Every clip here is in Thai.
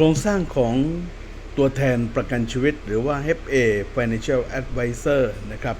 ครงสร้างของตัวแทนประกันชีวิต หรือว่า FA Financial Advisor นะครับ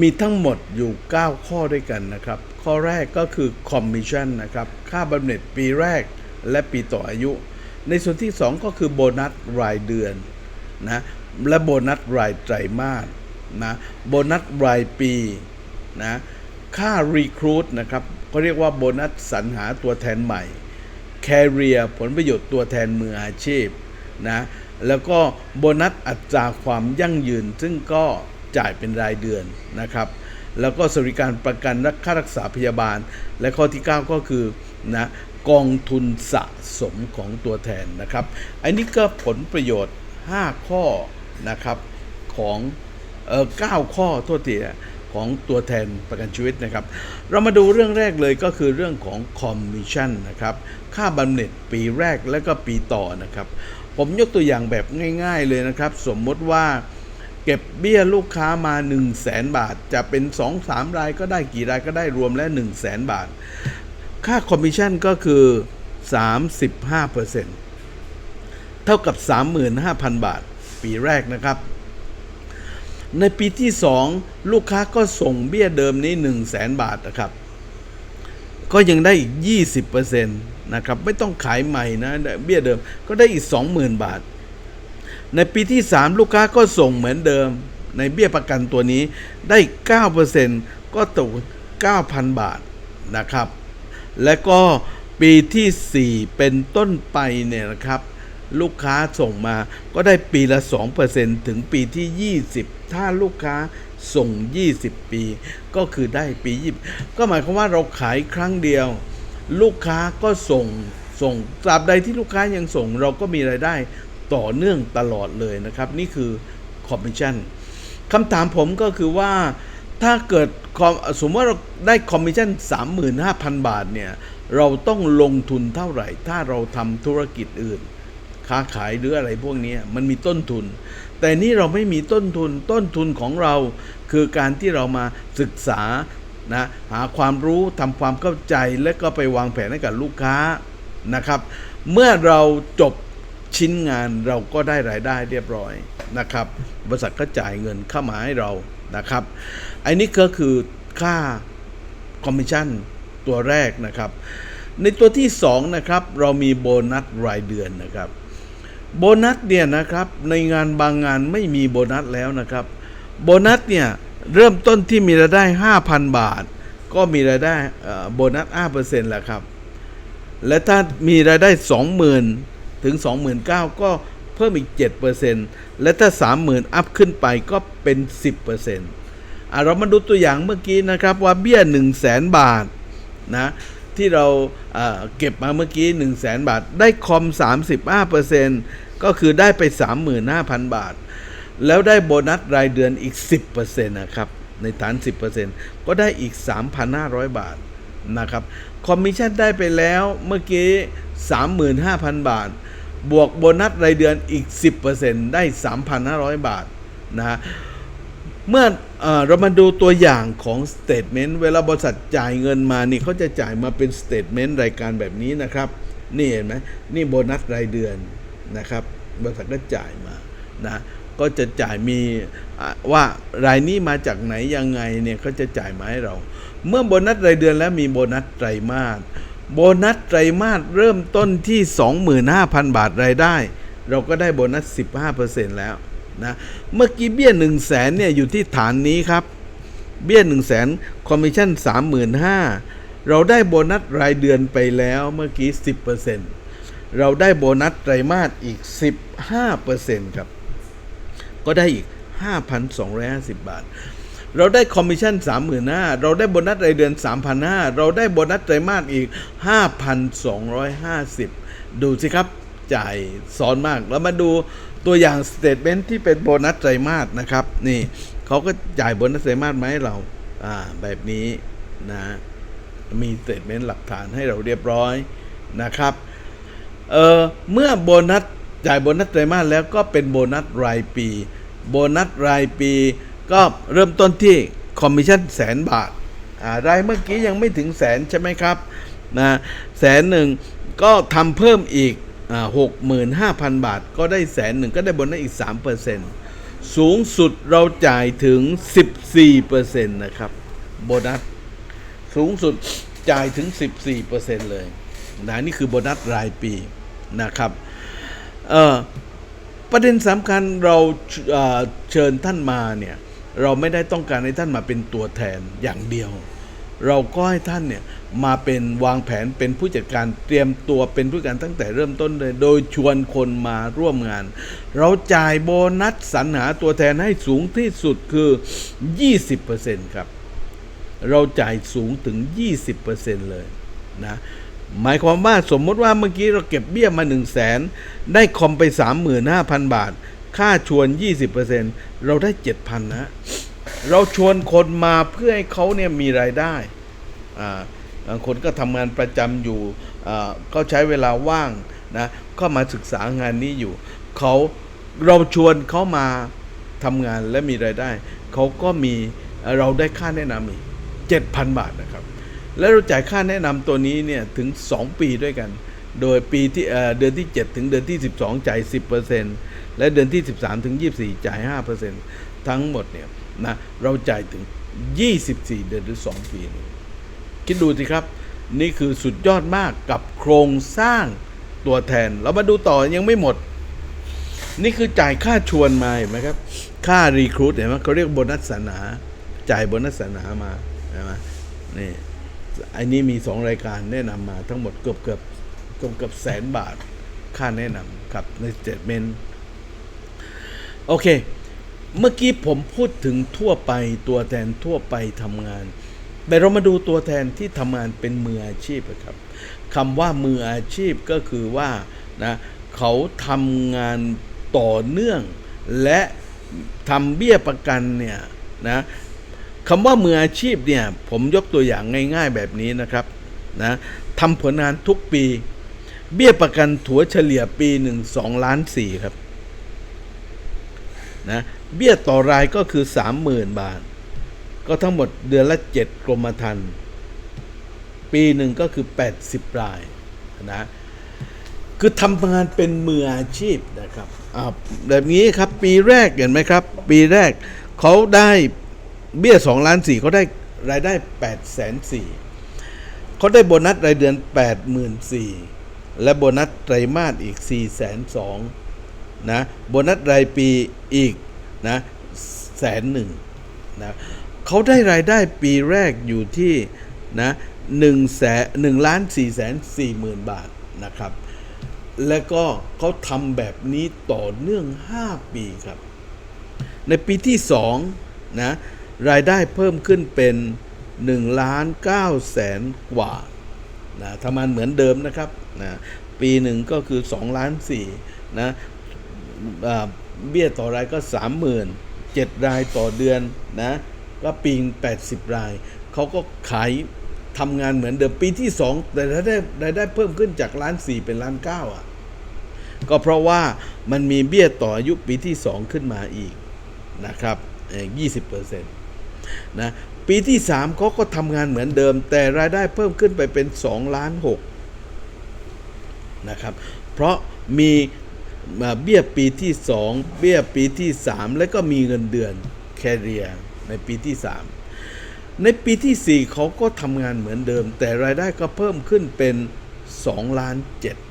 มีทั้งหมดอยู่ 9 ข้อด้วยกันนะครับ ข้อแรกก็คือ Commission นะครับ ค่าบำเหน็จปีแรกและปีต่ออายุ ในส่วนที่ 2 ก็คือโบนัสรายเดือนนะและโบนัสรายไตรมาสนะโบนัสรายปีนะค่า Recruit นะครับก็เรียกว่าโบนัสสรรหาตัวแทนใหม่ Career ผลประโยชน์ตัวแทนมืออาชีพนะแล้วก็โบนัสอัตราความยั่งยืน ซึ่งก็จ่ายเป็นรายเดือนนะครับ แล้วก็สวัสดิการประกันและค่ารักษาพยาบาล และข้อที่ 9 ก็คือนะกองทุนสะสมของตัวแทนนะครับอันนี้ก็ผลประโยชน์ 5 ข้อนะครับของเออ9ข้อโทษทีนะ ของตัวแทนประกันชีวิตนะครับ เรามาดูเรื่องแรกเลยก็คือเรื่องของคอมมิชชั่นนะครับค่าบำเหน็จปีแรกและก็ปีต่อนะครับ ผมยกตัวอย่างแบบง่าย ๆเลยนะครับ สมมติว่าเก็บเบี้ยลูกค้ามา 1 0 0 0 0แสนบาท จะเป็น 2-3 รายก็ได้กี่รายก็ได้รวมแล้ว 1 0 0 0 0แสนบาท ค่าคอมมิชชั่นก็คือ 35%เท่ากับ 35,000 บาท ปีแรกนะครับ ในปีที่ 2 ลูกค้าก็ส่งเบี้ยเดิมนี้ 1 0 0 0 0แสนบาทนะครับ ก็ยังได้อีก 20%นะครับ ไม่ต้องขายใหม่นะ เบี้ยเดิมก็ได้อีก 20,000 บาท ในปีที่ 3 ลูกค้าก็ส่งเหมือนเดิม ในเบี้ยประกันตัวนี้ได้ 9%ก็ตก 9,000 บาทนะครับ และก็ปีที่ 4 เป็นต้นไปเนี่ยนะครับ ลูกค้าส่งมาก็ได้ปีละ 2%ถึงปีที่ 20 ถ้าลูกค้าส่ง 20 ปี ก็คือได้ปี 20 ก็หมายความว่าเราขายครั้งเดียว ลูกค้าก็ส่งส่งตราบใดที่ลูกค้ายังส่ง เราก็มีรายได้ต่อเนื่องตลอดเลยนะครับ นี่คือคอมมิชชั่นคำถามผมก็คือว่าถ้าเกิดสมมติว่าเราได้คอมมิชชั่น 35,000 บาทเนี่ย เราต้องลงทุนเท่าไหร่ ถ้าเราทำธุรกิจอื่น ค้าขายหรืออะไรพวกนี้มันมีต้นทุน แต่นี่เราไม่มีต้นทุนต้นทุนของเรา คือการที่เรามาศึกษานะหาความรู้ทำความเข้าใจและก็ไปวางแผนให้กับลูกค้านะครับ เมื่อเราจบชิ้นงานเราก็ได้รายได้เรียบร้อยนะครับบริษัทก็จ่ายเงินเข้ามาให้เรานะครับอันนี้ก็คือค่าคอมมิชชั่นตัวแรกนะครับ ในตัวที่ 2 นะครับ เรามีโบนัสรายเดือนนะครับ โบนัสเนี่ยนะครับในงานบางงานไม่มีโบนัสแล้วนะครับ โบนัสเนี่ยเริ่มต้นที่มีรายได้ 5,000 บาท ก็มีรายได้เอ่อโบนัส5%แหละครับ และถ้ามีรายได้ 20,000 ถึง 29,000 ก็เพิ่มอีก 7%และถ้า 30,000 อัพขึ้นไปก็เป็น 10%อะเรามาดูตัวอย่างเมื่อกี้นะครับว่าเบี้ย 1 0 0 0 0แสนบาทนะ ที่เราเอ่อเก็บมาเมื่อกี้ 1 0 0 0 0แสนบาท ได้คอม 35%ก็คือได้ไป 35,000 บาท แล้วได้โบนัสรายเดือนอีก 10%นะครับ ในฐาน 10%ก็ได้อีก 3,500 บาทนะครับ คอมมิชชั่นได้ไปแล้วเมื่อกี้ 35,000 บาท บวกโบนัสรายเดือนอีก 10%ได้ 3,500 บาทนะฮะ เมื่อเอเรามาดูตัวอย่างของสเต t เมนต์เวลาบริษัทจ่ายเงินมานี่เขาจะจ่ายมาเป็นสเต t เมนต์รายการแบบนี้นะครับ นี่เห็นไหมนี่โบนัสรายเดือนนะครับ บริษัทก็จ่ายมานะก็จะจ่ายมีว่ารายนี้มาจากไหนยังไงเนี่ยเขาจะจ่ายมาให้เรา เมื่อโบนัสรายเดือนแล้วมีโบนัสไตรมาสโบนัสไตรมาสเริ่มต้นที่ 25,000 บาทรายได้ เราก็ได้โบนัส 15%แล้ว นะเมื่อกี้เบี้ย1 0 0 0 0แสนเนี่ยอยู่ที่ฐานนี้ครับ เบี้ย1 0 0 0 0แสนคอมมิชชั่น35,000เราได้โบนัสรายเดือนไปแล้วเมื่อกี้ 10%เราได้โบนัสไตรมาสอีก 15%ครับ ก็ได้อีก 5,250 บาทเราได้คอมมิชชั่น35,000เราได้โบนัสรายเดือน 3,500เราได้โบนัสไตรมาสอีก 5,250 ดูสิครับ จ่ายซ้อนมาก แล้วมาดู ตัวอย่างสเต t เมนที่เป็นโบนัสไตรมาสนะครับนี่เขาก็จ่ายโบนัสไตรมาสมาให้เราอ่าแบบนี้นะมีสเต t เมนหลักฐานให้เราเรียบร้อยนะครับเออเมื่อโบนัสจ่ายโบนัสไตรมาสแล้วก็เป็นโบนัสรายปี โบนัสรายปี ก็เริ่มต้นที่คอมมิชชั่นแสนบาทอ่ารายเมื่อกี้ยังไม่ถึงแสนใช่ไหมครับนะแสนหนึ่งก็ทำเพิ่มอีก หกหมื่นห้าพันบาท ก็ได้แสนหนึ่งก็ได้โบนัสอีกสามเปอร์เซ็นต์สูงสุดเราจ่ายถึงสิบสี่เปอร์เซ็นต์นะครับโบนัสสูงสุดจ่ายถึง14%เซ็นต์เลยนะนี่คือโบนัสรายปีนะครับเออประเด็นสำคัญเราเเชิญท่านมาเนี่ยเราไม่ได้ต้องการให้ท่านมาเป็นตัวแทนอย่างเดียว เราก็ให้ท่านเนี่ยมาเป็นวางแผนเป็นผู้จัดการเตรียมตัวเป็นผู้จัดการตั้งแต่เริ่มต้นเลย โดยชวนคนมาร่วมงาน เราจ่ายโบนัสสรรหาตัวแทนให้สูงที่สุดคือ 20%ครับ เราจ่ายสูงถึง 20%เลยนะหมายความว่าสมมติว่าเมื่อกี้เราเก็บเบี้ยมา 1 0 0 0 0แสนได้คอมไป 35,000 บาท ค่าชวน 20%เราได้ 7,000นะ เราชวนคนมาเพื่อให้เขาเนี่ยมีรายได้อ่าบางคนก็ทำงานประจำอยู่อ่าก็ใช้เวลาว่างนะก็มาศึกษางานนี้อยู่เขาเราชวนเขามาทำงานและมีรายได้ เขาก็มีเราได้ค่าแนะนำอีก7,000 บาทนะครับ แล้วเราจ่ายค่าแนะนำตัวนี้เนี่ยถึง 2 ปีด้วยกัน โดยปีที่เอ่อเดือนที่ 7 ถึงเดือนที่ 12 จ่าย 10%และเดือนที่ 13 ถึง 24 จ่าย 5%ทั้งหมดเนี่ย นะเราจ่ายถึง 24 เดือนหรือ 2 ปี คิดดูสิครับ นี่คือสุดยอดมากกับโครงสร้างตัวแทน เรามาดูต่อยังไม่หมด นี่คือจ่ายค่าชวนมาเห็นไหมครับ ค่ารีครูดเห็นไหมเขาเรียกโบนัสสนา จ่ายโบนัสสนามาเห็นไหมนี่อันนี้มีสองรายการแนะนำมาทั้งหมดเกือบเกือบเกือบเกือบแสนบาท ค่าแนะนำครับในสเตทเมนต์โอเค เมื่อกี้ผมพูดถึงทั่วไปตัวแทนทั่วไปทำงาน แต่เรามาดูตัวแทนที่ทำงานเป็นมืออาชีพครับคำว่ามืออาชีพก็คือว่านะเขาทำงานต่อเนื่อง และทำเบี้ยประกันเนี่ยนะคำว่ามืออาชีพเนี่ยผมยกตัวอย่างง่ายๆแบบนี้นะครับนะทำผลงานทุกปี เบี้ยประกันถัวเฉลี่ยปีหนึ่งสองล้านสี่ครับนะ เบี้ยต่อรายก็คือ 30,000 บาท ก็ทั้งหมดเดือนละ 7 กรมธรรม์ปีหนึ่งก็คือ 80 รายนะคือทำงานเป็นมืออาชีพนะครับอ่าแบบนี้ครับปีแรกเห็นไหมครับ ปีแรกเขาได้เบี้ย2ล้าน4เขาได้รายได้8แสน4เขาได้โบนัสรายเดือน 84,000และโบนัสไตรมาสอีก4แสน2นะโบนัสรายปีอีก นะแสนหนึ่งนะเขาได้รายได้ปีแรกอยู่ที่นะหนึ่งแสนหนึ่งล้านสี่แสนสี่หมื่นบาทนะครับ แล้วก็เขาทำแบบนี้ต่อเนื่อง 5 ปีครับ ในปีที่2นะรายได้เพิ่มขึ้นเป็น1ล้าน9แสนกว่านะทำงานเหมือนเดิมนะครับนะปีหนึ่งก็คือ2ล้าน4นะ เบี้ยต่อรายก็สามหมื่นเจ็ดรายต่อเดือนนะก็ปีแปดสิบราย เขาก็ขายทำงานเหมือนเดิมปีที่สองแต่รายได้รายได้เพิ่มขึ้นจากล้านสี่เป็นล้านเก้าอะก็เพราะว่ามันมีเบี้ยต่ออายุปีที่สองขึ้นมาอีกนะครับยี่สิบเปอร์เซ็นต์นะปีที่สามเขาก็ทำงานเหมือนเดิม แต่รายได้เพิ่มขึ้นไปเป็นสองล้านหกนะครับ เพราะมี เบี้ยปีที่ 2 เบี้ยปีที่ 3 และก็มีเงินเดือนแคเรียในปีที่ 3 ในปีที่ 4 เขาก็ทำงานเหมือนเดิม แต่รายได้ก็เพิ่มขึ้นเป็น2ล้าน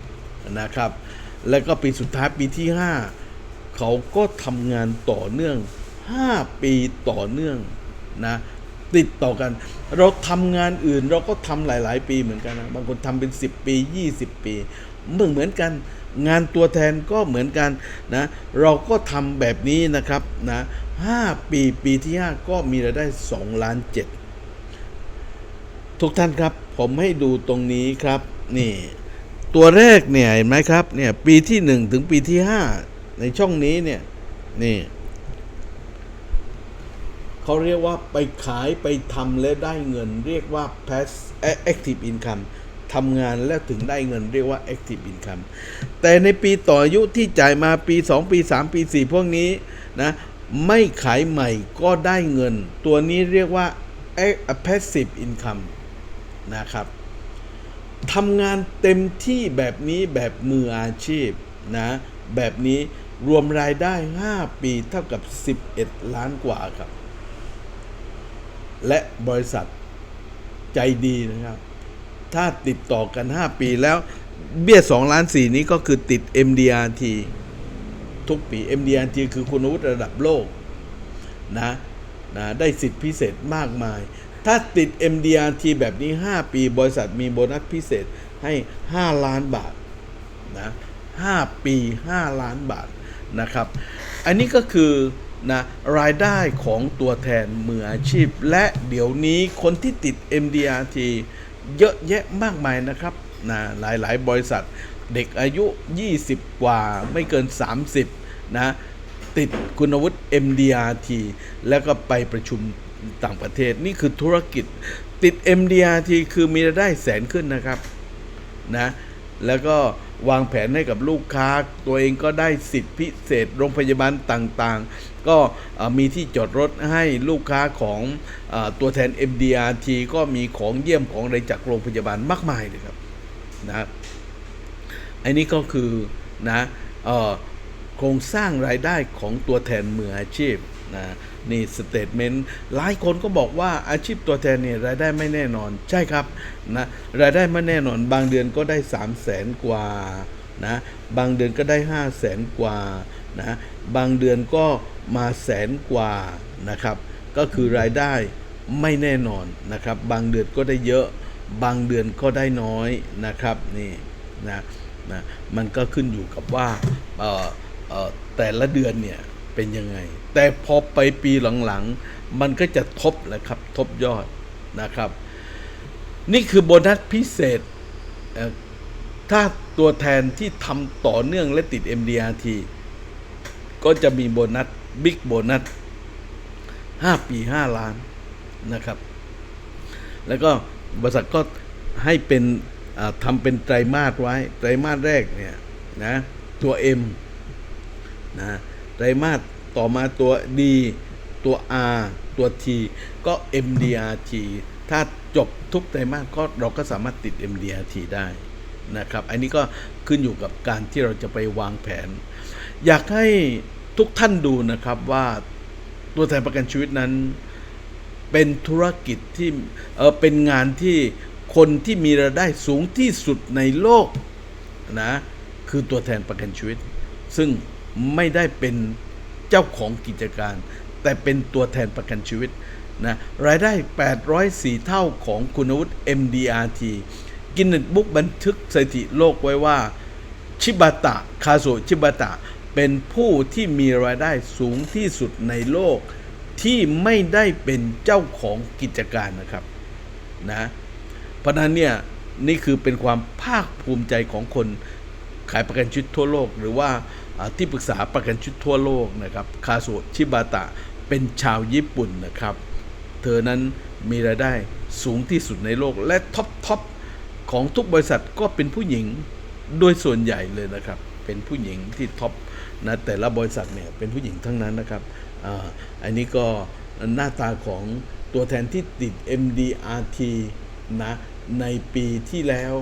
7นะครับ แล้วก็ปีสุดท้ายปีที่ 5 เขาก็ทำงานต่อเนื่อง 5 ปีต่อเนื่องนะติดต่อกัน เราทำงานอื่นเราก็ทำหลาย ๆ ปีเหมือนกันนะบางคนทำเป็น 10 ปี 20 ปีเหมือนเหมือนกัน งานตัวแทนก็เหมือนกันนะเราก็ทำแบบนี้นะครับนะห้าปีปีที่ 5 ก็มีรายได้2ล้าน7ทุกท่านครับผมให้ดูตรงนี้ครับนี่ตัวแรกเนี่ยเห็นไหมครับเนี่ยปีที่ 1 ถึงปีที่ 5 ในช่องนี้เนี่ยนี่เขาเรียกว่าไปขายไปทำและได้เงิน เรียกว่า pass active income ทำงานแล้วถึงได้เงินเรียกว่า active income แต่ในปีต่ออายุที่จ่ายมาปี 2 ปี 3 ปี 4 พวกนี้นะไม่ขายใหม่ก็ได้เงิน ตัวนี้เรียกว่า passive income นะครับทำงานเต็มที่แบบนี้แบบมืออาชีพนะแบบนี้รวมรายได้ 5 ปีเท่ากับ 11 ล้านกว่าครับ และบริษัทใจดีนะครับ ถ้าติดต่อกัน 5 ปีแล้ว เบี้ย2ล้าน4นี้ก็คือติด MDRT ทุกปี MDRT คือคุณวุฒิระดับโลกนะนะได้สิทธิพิเศษมากมาย ถ้าติด MDRT แบบนี้ 5 ปี บริษัทมีโบนัสพิเศษให้ 5 ล้านบาทนะ5ปี 5 ล้านบาทนะครับ อันนี้ก็คือนะรายได้ของตัวแทนมืออาชีพ และเดี๋ยวนี้คนที่ติด MDRT เยอะแยะมากมายนะครับนะหลายๆ บริษัทเด็กอายุ 20 กว่าไม่เกิน 30 นะ ติดคุณวุฒิ MDRT แล้วก็ไปประชุมต่างประเทศนี่คือธุรกิจติด MDRT คือมีรายได้แสนขึ้นนะครับนะแล้วก็ วางแผนให้กับลูกค้า ตัวเองก็ได้สิทธิพิเศษ โรงพยาบาลต่างๆ ก็มีที่จอดรถให้ลูกค้าของอตัวแทน MDRT ก็มีของเยี่ยมของอะไรจากโรงพยาบาลมากมายเลยครับนะอันนี้ก็คือนะโครงสร้างรายได้ของตัวแทนมืออาชีพนะ นี่สเตทเมนต์หลายคนก็บอกว่าอาชีพตัวแทนเนี่ยรายได้ไม่แน่นอนใช่ครับนะรายได้ไม่แน่นอน บางเดือนก็ได้ 3 0 0แสนกว่านะบางเดือนก็ได้ 5 0 0แสนกว่านะบางเดือนก็มาแสนกว่านะครับ ก็คือรายได้ไม่แน่นอนนะครับ บางเดือนก็ได้เยอะ บางเดือนก็ได้น้อยนะครับนี่นะนะมันก็ขึ้นอยู่กับว่าแต่ละเดือนเนี่ย เป็นยังไง แต่พอไปปีหลังๆ มันก็จะทบแหละครับ ทบยอดนะครับ นี่คือโบนัสพิเศษเถ้าตัวแทนที่ทำต่อเนื่องและติด MDRT ก็จะมีโบนัสบิ๊กโบนัส 5 ปี 5 ล้านนะครับ แล้วก็บริษัทก็ให้เป็นทำเป็นไตรมาสไว้ ไตรมาสแรกเนี่ยนะตัว M นะ ไตรมาสต่อมาตัว D ตัว R ตัว T ก็ MDRT ถ้าจบทุกไตรมาสก็เราก็สามารถติด MDRT ได้นะครับ อันนี้ก็ขึ้นอยู่กับการที่เราจะไปวางแผน อยากให้ทุกท่านดูนะครับว่าตัวแทนประกันชีวิตนั้น เป็นธุรกิจที่เออเป็นงานที่คนที่มีรายได้สูงที่สุดในโลกนะคือตัวแทนประกันชีวิต ซึ่ง ไม่ได้เป็นเจ้าของกิจการ แต่เป็นตัวแทนประกันชีวิตนะรายได้ 804 เท่าของคุณวุฒิ MDRT กินเน็ตบุ๊กบันทึกสถิติโลกไว้ว่า ชิบาตะ คาโซชิบาตะ เป็นผู้ที่มีรายได้สูงที่สุดในโลก ที่ไม่ได้เป็นเจ้าของกิจการนะครับนะเพราะนั้นเนี่ยนี่คือเป็นความภาคภูมิใจของคนขายประกันชีวิตทั่วโลกหรือว่า ที่ปรึกษาประกันชีวิตทั่วโลกนะครับคาโซชิบาตะเป็นชาวญี่ปุ่นนะครับ เธอนั้นมีรายได้สูงที่สุดในโลกและท็อปท็อปของทุกบริษัทก็เป็นผู้หญิงโดยส่วนใหญ่เลยนะครับ เป็นผู้หญิงที่ท็อปนะแต่ละบริษัทเนี่ยเป็นผู้หญิงทั้งนั้นนะครับออันนี้ก็หน้าตาของตัวแทนที่ติด MDRT นะในปีที่แล้ว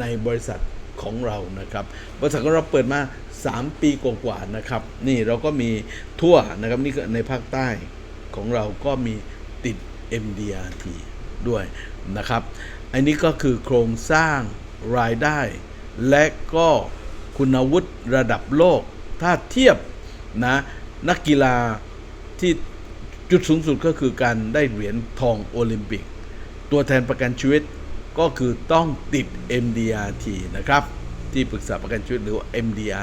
ในบริษัท ของเรานะครับบริษัทของเราเปิดมา 3 ปีกว่าๆนะครับ นี่เราก็มีทั่วนะครับนี่ในภาคใต้ของเราก็มีติด MDRT ด้วยนะครับ อันนี้ก็คือโครงสร้างรายได้ และก็คุณวุฒิระดับโลก ถ้าเทียบนะนักกีฬาที่จุดสูงสุดก็คือการได้เหรียญทองโอลิมปิก ตัวแทนประกันชีวิต ก็คือต้องติด MDRT นะครับ ที่ปรึกษาประกันชีวิตหรือว่า MDR